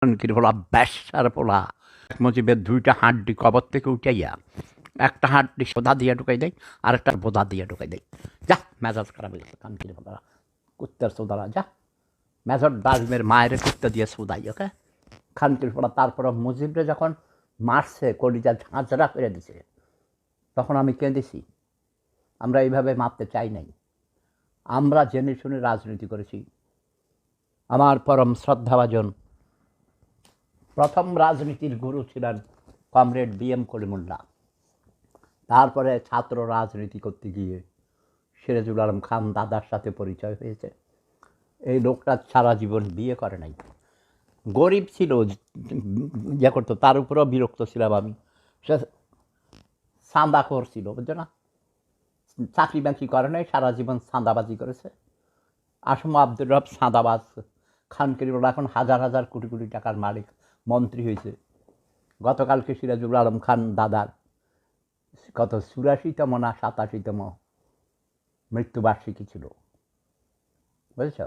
খানকির পোলা ব্যাসার পোলা। মুজিবের দুইটা হাড্ডি কবর থেকে উঠাইয়া একটা হাড্ডি সোদা দিয়ে ঢুকাই দেয়, আর একটা বোদা দিয়ে ঢুকাই দেয়। যা, মেজাজ খারাপ হয়ে গেছে। খানকির পোলা কুত্তার সোদারা যা। মেজর ডাজমের মায়ের কুত্তা দিয়ে সোদাই, ওকে? খানকির পোলা তারপর মুজিবরে যখন মারছে, কলিজা ঝাঁঝরা করে দিছে, তখন আমি কেঁদেছি। আমরা এইভাবে মারতে চাই নাই। আমরা জেনে শুনে রাজনীতি করেছি। আমার পরম শ্রদ্ধাভাজন প্রথম রাজনীতির গুরু ছিলেন কমরেড বি এম কলিমুল্লা তারপরে ছাত্র রাজনীতি করতে গিয়ে সিরাজুল আলম খান দাদার সাথে পরিচয় হয়েছে। এই লোকটা সারা জীবন বিয়ে করে নাই। গরিব ছিল ইয়ে করতো, তার উপরেও বিরক্ত ছিলাম আমি। সে সান্দা করছিল বুঝছ না? চাকরি বাকরি করে নাই, সারা জীবন সাঁদাবাজি করেছে। আসম আব্দুর রব সাঁদাবাজ খান এখন হাজার হাজার কোটি কোটি টাকার মালিক। মন্ত্রী হয়েছে। গতকালকে সিরাজুল আলম খান দাদার কত চুরাশিতম না সাতাশিতম মৃত্যুবার্ষিকী ছিল। বুঝেছ?